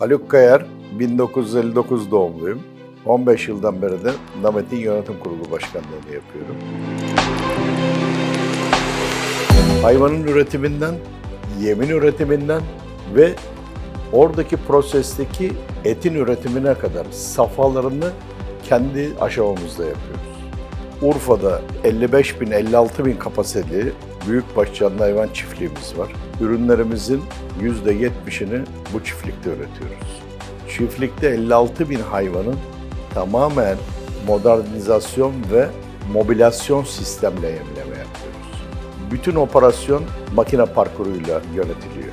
Haluk Kayar, 1959 doğumluyum. 15 yıldan beri de Namet'in yönetim kurulu başkanlığını yapıyorum. Hayvanın üretiminden, yemin üretiminden ve oradaki prosesteki etin üretimine kadar safhalarını kendi aşamamızda yapıyoruz. Urfa'da 55 bin, 56 bin kapasiteli büyükbaş canlı hayvan çiftliğimiz var. Ürünlerimizin %70'ini bu çiftlikte üretiyoruz. Çiftlikte 56 bin hayvanın tamamen modernizasyon ve mobilasyon sistemle yemleme yapıyoruz. Bütün operasyon makine parkuruyla yönetiliyor.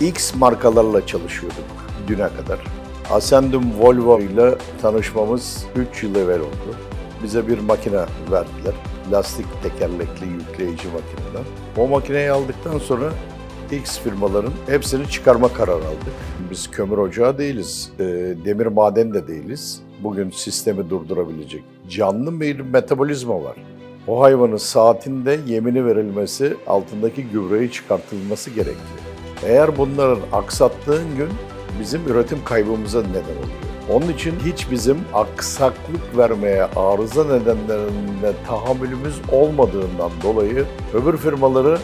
X markalarla çalışıyorduk düne kadar. Ascendum Volvo ile tanışmamız 3 yıl evvel oldu. Bize bir makine verdiler. Lastik tekerlekli yükleyici makineler. O makineyi aldıktan sonra X firmaların hepsini çıkarma kararı aldık. Biz kömür ocağı değiliz, e, demir maden de değiliz. Bugün sistemi durdurabilecek canlı bir metabolizma var. O hayvanın saatinde yemini verilmesi, altındaki gübreyi çıkartılması gerekli. Eğer bunların aksattığın gün bizim üretim kaybımıza neden oluyor. Onun için hiç bizim aksaklık vermeye, arıza nedenlerine tahammülümüz olmadığından dolayı öbür firmaları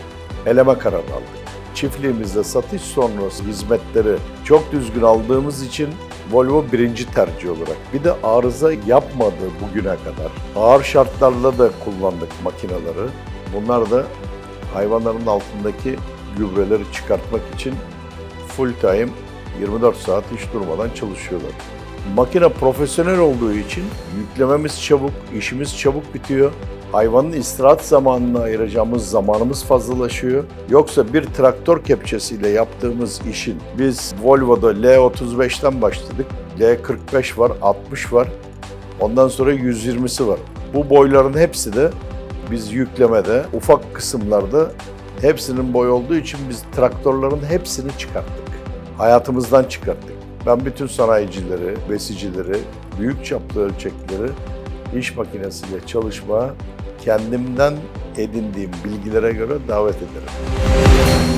eleme kararı aldık. Çiftliğimizde satış sonrası hizmetleri çok düzgün aldığımız için Volvo birinci tercih olarak. Bir de arıza yapmadı bugüne kadar. Ağır şartlarda da kullandık makineleri. Bunlar da hayvanların altındaki gübreleri çıkartmak için full time 24 saat hiç durmadan çalışıyorlar. Makine profesyonel olduğu için yüklememiz çabuk, işimiz çabuk bitiyor. Hayvanın istirahat zamanına ayıracağımız zamanımız fazlalaşıyor. Yoksa bir traktör kepçesiyle yaptığımız işin biz Volvo'da L35'ten başladık. L45 var, 60 var. Ondan sonra 120'si var. Bu boyların hepsi de biz yüklemede ufak kısımlarda hepsinin boy olduğu için biz traktörlerin hepsini çıkarttık. Hayatımızdan çıkarttık. Ben bütün sanayicileri, besicileri, büyük çaplı ölçekleri iş makinesiyle çalışmaya kendimden edindiğim bilgilere göre davet ederim.